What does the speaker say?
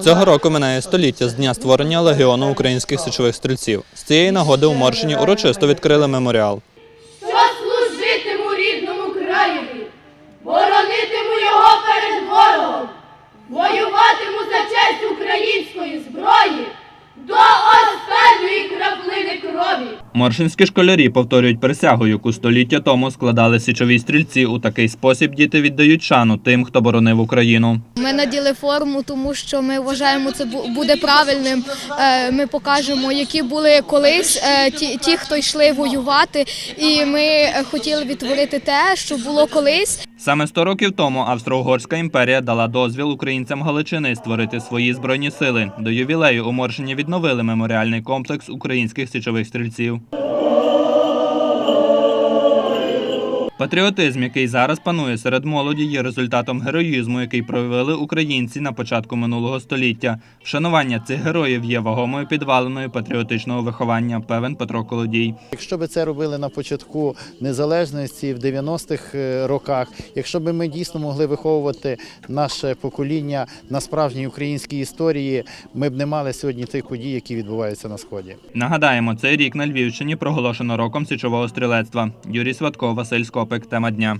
Цього року минає століття з дня створення легіону українських січових стрільців. З цієї нагоди у Моршині урочисто відкрили меморіал. Моршинські школярі повторюють присягу, яку століття тому складали січові стрільці. У такий спосіб діти віддають шану тим, хто боронив Україну. Ми наділи форму, тому що ми вважаємо, це буде правильним. Е, Ми покажемо, які були колись е, ті, ті, хто йшли воювати, і ми хотіли відтворити те, що було колись. Саме 100 років тому Австро-Угорська імперія дала дозвіл українцям Галичини створити свої збройні сили. До ювілею у Моршині відновили меморіальний комплекс українських січових стрільців. Патріотизм, який зараз панує серед молоді, є результатом героїзму, який проявили українці на початку минулого століття. Вшанування цих героїв є вагомою підваленою патріотичного виховання, певен Петро Колодій. Якщо б це робили на початку незалежності в 90-х е, роках, якщо б ми дійсно могли виховувати наше покоління на справжній українській історії, ми б не мали сьогодні тих подій, які відбуваються на сході. Нагадаємо, цей рік на Львівщині проголошено роком січового стрілецтва. Юрій Сватко, Василь Скопик. Тема дня.